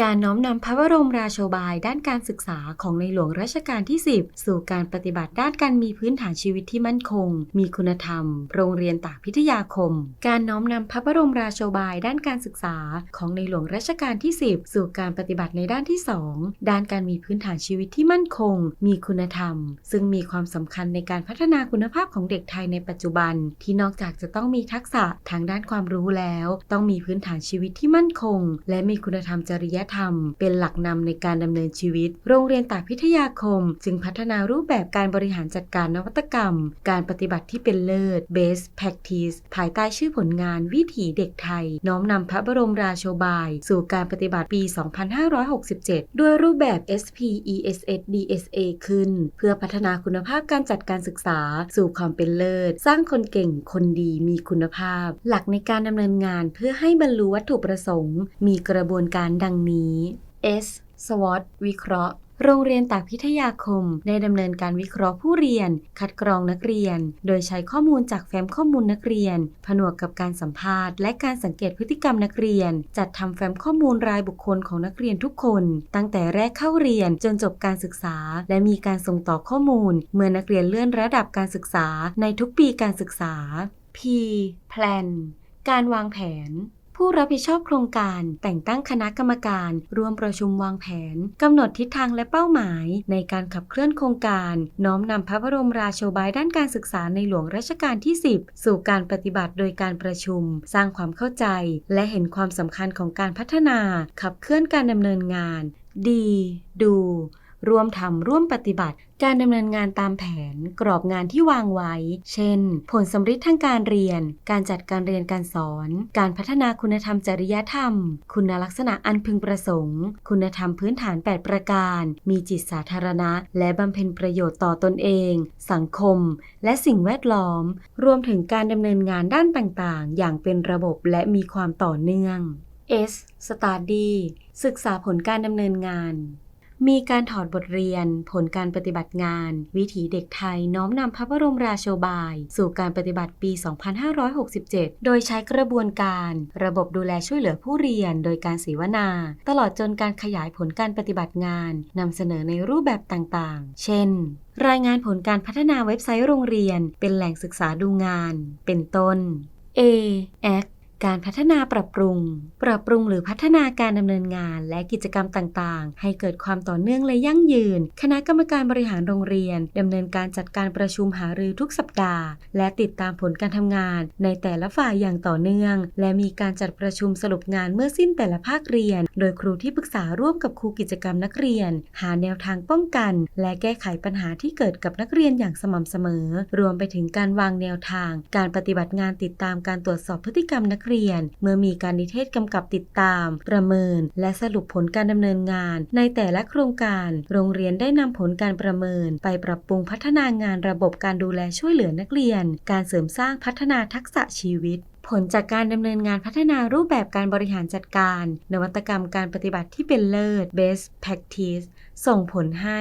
การน้อมนำพระบรมราโชบายด้านการศึกษาของในหลวงรัชกาลที่ 10 สู่การปฏิบัติด้านการมีพื้นฐานชีวิตที่มั่นคง มีคุณธรรม โรงเรียนตากพิทยาคม การน้อมนำพระบรมราโชบายด้านการศึกษาของในหลวงรัชกาลที่ 10 สู่การปฏิบัติในด้านที่ 2 ด้านการมีพื้นฐานชีวิตที่มั่นคง มีคุณธรรม ซึ่งมีความสำคัญในการพัฒนาคุณภาพของเด็กไทยในปัจจุบัน ที่นอกจากจะต้องมีทักษะทางด้านความรู้แล้ว ต้องมีพื้นฐานชีวิตที่มั่นคง และมีคุณธรรมจริยธรรม เป็นหลักนำในการดำเนินชีวิต โรงเรียนตากพิทยาคม จึงพัฒนารูปแบบการบริหารจัดการนวัตกรรม การปฏิบัติที่เป็นเลิศ Best Practice ภายใต้ชื่อผลงานวิถีเด็กไทย น้อมนำพระบรมราโชบาย สู่การปฏิบัติปี 2567 ด้วยรูปแบบ SP ESS DSA ขึ้น เพื่อพัฒนาคุณภาพการจัดการศึกษา สู่ความเป็นเลิศ สร้างคนเก่งคนดีมีคุณภาพ หลักในการดำเนินงานเพื่อให้บรรลุวัตถุประสงค์ มีกระบวนการดังนี้ S SWOT วิเคราะห์ โรงเรียนตากพิทยาคม ได้ดำเนินการวิเคราะห์ผู้เรียน คัดกรองนักเรียน โดยใช้ข้อมูลจากแฟ้มข้อมูลนักเรียน ผนวกกับการสัมภาษณ์และการสังเกตพฤติกรรมนักเรียน จัดทำแฟ้มข้อมูลรายบุคคลของนักเรียนทุกคน ตั้งแต่แรกเข้าเรียนจนจบการศึกษา และมีการส่งต่อข้อมูล เมื่อนักเรียนเลื่อนระดับการศึกษาในทุกปีการศึกษา P Plan การวางแผน ผู้รับผิดชอบโครงการ แต่งตั้งคณะกรรมการ ร่วมประชุมวางแผนกำหนดทิศทางและเป้าหมาย ในการขับเคลื่อนโครงการ น้อมนำพระบรมราโชบายด้านการศึกษาในหลวงรัชกาลที่ 10 สู่การปฏิบัติโดยการประชุม สร้างความเข้าใจ และเห็นความสำคัญของการพัฒนา ขับเคลื่อนการดำเนินงาน ดี ดู ร่วมทำร่วมปฏิบัติ การดำเนินงานตามแผน กรอบงานที่วางไว้ เช่น ผลสำฤทธิ์ทางการเรียน การจัดการเรียนการสอน การพัฒนาคุณธรรมจริยธรรม คุณลักษณะอันพึงประสงค์ คุณธรรมพื้นฐาน 8 ประการ มีจิตสาธารณะ และบำเพ็ญประโยชน์ต่อตนเอง สังคม และสิ่งแวดล้อม รวมถึงการดำเนินงานด้านต่างๆ อย่างเป็นระบบและมีความต่อเนื่อง S Study ศึกษาผลการดำเนินงาน มีการถอดบทเรียน ผลการปฏิบัติงาน วิถีเด็กไทยน้อมนำพระบรมราโชบาย สู่การปฏิบัติปี 2567 โดยใช้กระบวนการ ระบบดูแลช่วยเหลือผู้เรียน โดยการเสวนา ตลอดจนการขยายผลการปฏิบัติงานนำเสนอในรูปแบบต่างๆ เช่นรายงานผลการพัฒนาเว็บไซต์โรงเรียน เป็นแหล่งศึกษาดูงาน เป็นต้น A Act การพัฒนาปรับปรุง ปรับปรุงหรือพัฒนาการดำเนินงาน และกิจกรรมต่างๆ ให้เกิดความต่อเนื่องและยั่งยืน คณะกรรมการบริหารโรงเรียนดำเนินการจัดการประชุมหารือทุกสัปดาห์ และติดตามผลการทำงาน ในแต่ละฝ่ายอย่างต่อเนื่อง และมีการจัดประชุมสรุปงานเมื่อสิ้นแต่ละภาคเรียน โดยครูที่ปรึกษาร่วมกับครูกิจกรรมนักเรียน หาแนวทางป้องกัน และแก้ไขปัญหาที่เกิดกับนักเรียนอย่างสม่ำเสมอ รวมไปถึงการวางแนวทาง การปฏิบัติงานติดตามการตรวจสอบพฤติกรรมนักเรียนเมื่อมีการนิเทศกำกับติดตาม ประเมิน และสรุปผลการดำเนินงาน ในแต่ละโครงการ โรงเรียนได้นำผลการประเมิน ไปปรับปรุงพัฒนางานระบบการดูแลช่วยเหลือนักเรียน การเสริมสร้างพัฒนาทักษะชีวิตผลจากการดำเนินงานพัฒนารูปแบบการบริหารจัดการ นวัตกรรมการปฏิบัติที่เป็นเลิศ Best Practice ส่งผลให้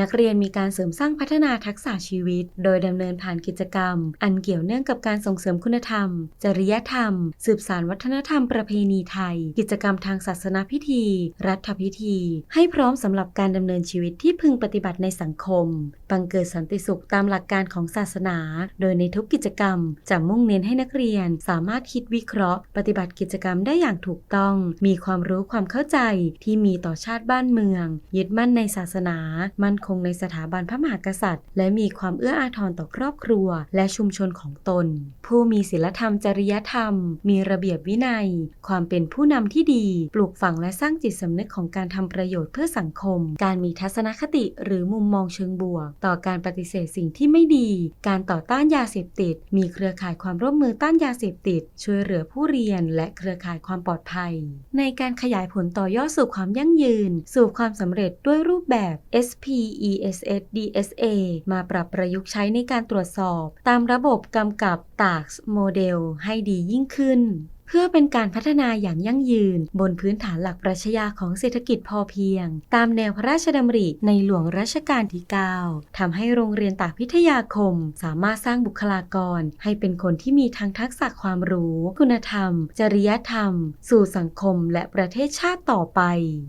นักเรียนมีการเสริมสร้างพัฒนาทักษะชีวิต โดยดำเนินผ่านกิจกรรม อันเกี่ยวเนื่องกับการส่งเสริมคุณธรรม จริยธรรม สืบสานวัฒนธรรมประเพณีไทย กิจกรรมทางศาสนาพิธี รัฐพิธี ให้พร้อมสำหรับการดำเนินชีวิตที่พึงปฏิบัติในสังคม บังเกิดสันติสุขตามหลักการของศาสนา โดยในทุกกิจกรรม จะมุ่งเน้นให้นักเรียน สามารถคิดวิเคราะห์ ปฏิบัติกิจกรรมได้อย่างถูกต้อง มีความรู้ความเข้าใจที่มีต่อชาติบ้านเมือง ยึดมั่นในศาสนา มั่นคงในสถาบันพระมหากษัตริย์ และมีความเอื้ออาทรต่อครอบครัว และชุมชนของตน ผู้มีศีลธรรมจริยธรรม มีระเบียบวินัย ความเป็นผู้นำที่ดี ปลูกฝังและสร้างจิตสำนึกของการทำประโยชน์เพื่อสังคม การมีทัศนคติหรือมุมมองเชิงบวก ต่อการปฏิเสธสิ่งที่ไม่ดี การต่อต้านยาเสพติด มีเครือข่ายความร่วมมือต้านยาเสพติด ช่วยเหลือผู้เรียน และเครือข่ายความปลอดภัย ในการขยายผลต่อยอดสู่ความยั่งยืน สู่ความสำเร็จด้วยรูปแบบ SP ESS DSA มาปรับประยุกต์ใช้ในการตรวจสอบ ตามระบบกำกับ TAX โมเดลให้ดียิ่งขึ้นเพื่อเป็นการพัฒนาอย่างยั่งยืน บนพื้นฐานหลักปรัชญาของเศรษฐกิจพอเพียง ตามแนวพระราชดำริในหลวงรัชกาลที่ 9ทำให้โรงเรียนตากพิทยาคม สามารถสร้างบุคลากร ให้เป็นคนที่มีทั้งทักษะความรู้ คุณธรรม จริยธรรม สู่สังคมและประเทศชาติต่อไป